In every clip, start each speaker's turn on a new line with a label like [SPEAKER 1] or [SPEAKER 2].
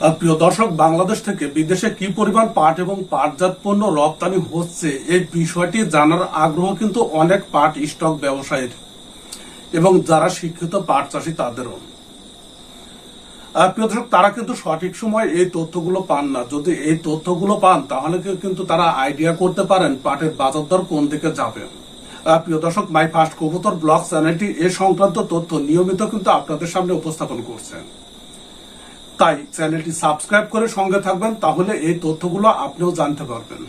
[SPEAKER 1] প্রিয় দর্শক, বাংলাদেশ থেকে বিদেশে কি পরিমাণ পাট এবং পাটজাত পণ্য রপ্তানি হচ্ছে, এই বিষয়টি জানার আগ্রহ কিন্তু অনেক পাট স্টক ব্যবসায়ীর এবং যারা শিক্ষিত পাট চাষী তাদেরও। প্রিয় দর্শক, তারা কিন্তু সঠিক সময় এই তথ্যগুলো পান না। যদি এই তথ্যগুলো পান, তাহলে কিন্তু তারা আইডিয়া করতে পারেন পাটের বাজার দর কোন দিকে যাবে। প্রিয় দর্শক, মাই ফার্স্ট কবুতর ব্লগ চ্যানেলটি এ সংক্রান্ত তথ্য নিয়মিত কিন্তু আপনাদের সামনে উপস্থাপন করছেন তাই চ্যানেলটি সাবস্ক্রাইব করে সঙ্গে থাকবেন, তাহলে এই তথ্যগুলো আপনিও জানতে পারবেন।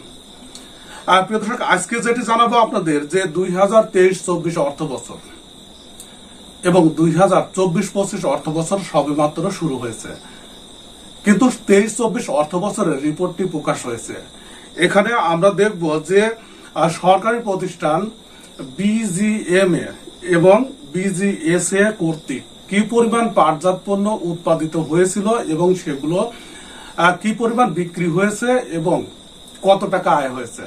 [SPEAKER 1] আর প্রিয় দর্শক, আজকে যেটি জানাব আপনাদের যে দুই হাজার তেইশ চব্বিশ অর্থ বছর এবং দুই হাজার চব্বিশ পঁচিশ অর্থ বছর সবেমাত্র শুরু হয়েছে। কিন্তু তেইশ চব্বিশ অর্থ বছরের রিপোর্টটি প্রকাশ হয়েছে। এখানে আমরা দেখব যে সরকারি প্রতিষ্ঠান বিজিএমএ এবং বিজিএসএ কর্তৃক কি পরিমাণ পাটজাত পণ্য উৎপাদিত হয়েছিল এবং সেগুলো কি পরিমাণ বিক্রি হয়েছে এবং কত টাকা আয় হয়েছে?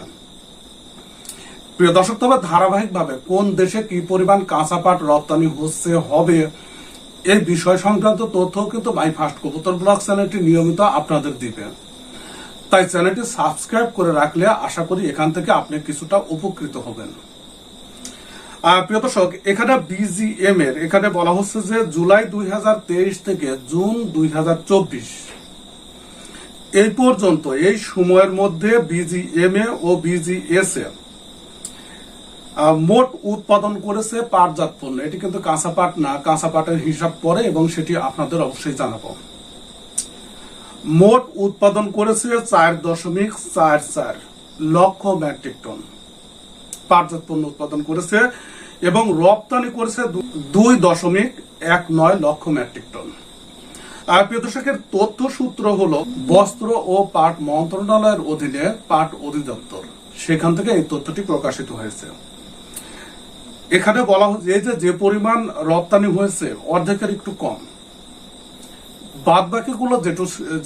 [SPEAKER 1] প্রিয় দর্শক, তবে ধারাবাহিকভাবে কোন দেশে কি পরিমাণ কাঁচা পাট রপ্তানি হচ্ছে, হবে এই বিষয় সংক্রান্ত তথ্য কিন্তু মাই ফার্স্ট কবুতর ব্লগ চ্যানেলটি নিয়মিত আপনাদের দিবে। তাই চ্যানেলটি সাবস্ক্রাইব করে রাখলে আশা করি এখান থেকে আপনি কিছুটা উপকৃত হবেন। প্রিয় দর্শক, এখানে বিজিএম এর, এখানে বলা হচ্ছে যে জুলাই দুই থেকে জুন দুই হাজার চব্বিশ। এই পর্যন্ত, এই সময়ের মধ্যে বিজিএমএ ও বিজিএস এ মোট উৎপাদন করেছে পাটজাত পণ্য। এটি কিন্তু কাঁচা পাট না কাঁচা পাটের হিসাব পরে এবং সেটি আপনাদের অবশ্যই জানাব। মোট উৎপাদন করেছে চার দশমিক চার চার লক্ষ মেট্রিক টন। পাটজাত পণ্য উৎপাদন করেছে এবং রপ্তানি করেছে দুই দশমিক এক নয় লক্ষ মেট্রিক টন। আর প্রিয় দর্শকের তথ্য সূত্র হলো, বস্ত্র ও পাট মন্ত্রণালয়ের অধীনে পাট অধিদপ্তর। সেখান থেকে এই তথ্যটি প্রকাশিত হয়েছে। এখানে বলা হচ্ছে যে যে পরিমাণ রপ্তানি হয়েছে, অর্ধেকের একটু কম। বাদ বাকিগুলো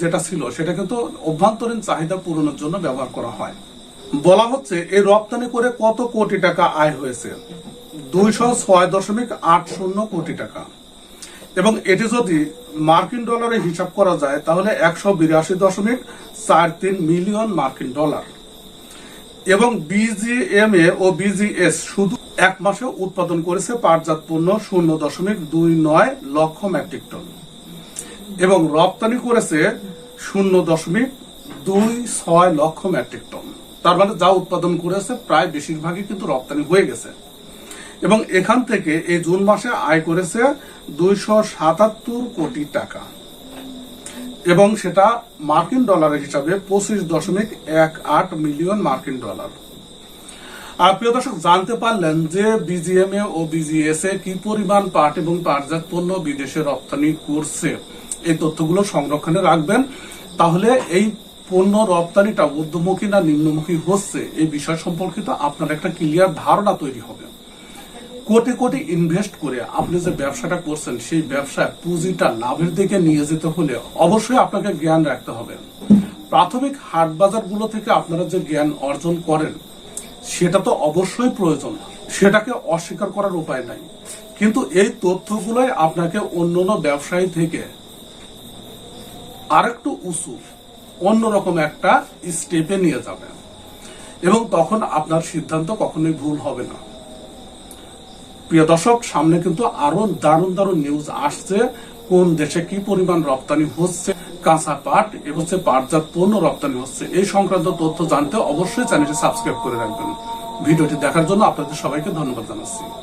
[SPEAKER 1] যেটা ছিল, সেটা কিন্তু অভ্যন্তরীণ চাহিদা পূরণের জন্য ব্যবহার করা হয়। বলা হচ্ছে, এই রপ্তানি করে কত কোটি টাকা আয় হয়েছে? দুইশো ছয় দশমিক আট শূন্য কোটি টাকা। এবং এটি যদি মার্কিন ডলারে হিসাব করা যায়, তাহলে একশো বিরাশি দশমিক চার তিন মিলিয়ন মার্কিন ডলার। এবং বিজিএমএ ও বিজিএস শুধু এক মাসে উৎপাদন করেছে পাটজাত পণ্য শূন্য দশমিক দুই নয় লক্ষ মেট্রিক টন। এবং রপ্তানি করেছে শূন্য দশমিক দুই ছয় লক্ষ মেট্রিক টন। তার মানে যা উৎপাদন করেছে প্রায় বেশিরভাগই কিন্তু রপ্তানি হয়ে গেছে। এবং এখান থেকে এই জুন মাসে আয় করেছে দুইশো সাতাত্তর কোটি টাকা। এবং সেটা মার্কিন ডলারের হিসাবে পঁচিশ দশমিক এক আট মিলিয়ন মার্কিন ডলার। আর প্রিয় দর্শক, জানতে পারলেন যে বিজিএমএ ও বিজিএস এ কি পরিমাণ পাট এবং পাটজাত পণ্য বিদেশে রপ্তানি করছে, এই তথ্যগুলো সংরক্ষণে রাখবেন। তাহলে এই পণ্য রপ্তানিটা ঊর্ধ্বমুখী না নিম্নমুখী হচ্ছে, এই বিষয় সম্পর্কিত আপনার একটা ক্লিয়ার ধারণা তৈরি হবে। কোটি কোটি ইনভেস্ট করে আপনি যে ব্যবসাটা করছেন, সেই ব্যবসায় পুঁজিটা লাভের দিকে নিয়ে যেতে হলে অবশ্যই আপনাকে জ্ঞান রাখতে হবে। প্রাথমিক হাট বাজারগুলো থেকে আপনারা যে জ্ঞান অর্জন করেন, সেটা তো অবশ্যই প্রয়োজন। সেটাকে অস্বীকার করার উপায় নাই। কিন্তু এই তথ্যগুলোই আপনাকে অন্যান্য ব্যবসায়ী থেকে আরেকটু উঁচু অন্যরকম একটা স্টেপে নিয়ে যাবে। এবং তখন আপনার সিদ্ধান্ত কখনোই ভুল হবে না। প্রিয় দর্শক, সামনে কিন্তু আরও দারুণ দারুণ নিউজ আসছে। কোন দেশে কি পরিমাণ রপ্তানি হচ্ছে কাঁচা পাট এবং পাটজাত পণ্য রপ্তানি হচ্ছে, এই সংক্রান্ত তথ্য জানতে অবশ্যই চ্যানেলটি সাবস্ক্রাইব করে রাখবেন। ভিডিওটি দেখার জন্য আপনাদের সবাইকে ধন্যবাদ জানাচ্ছি।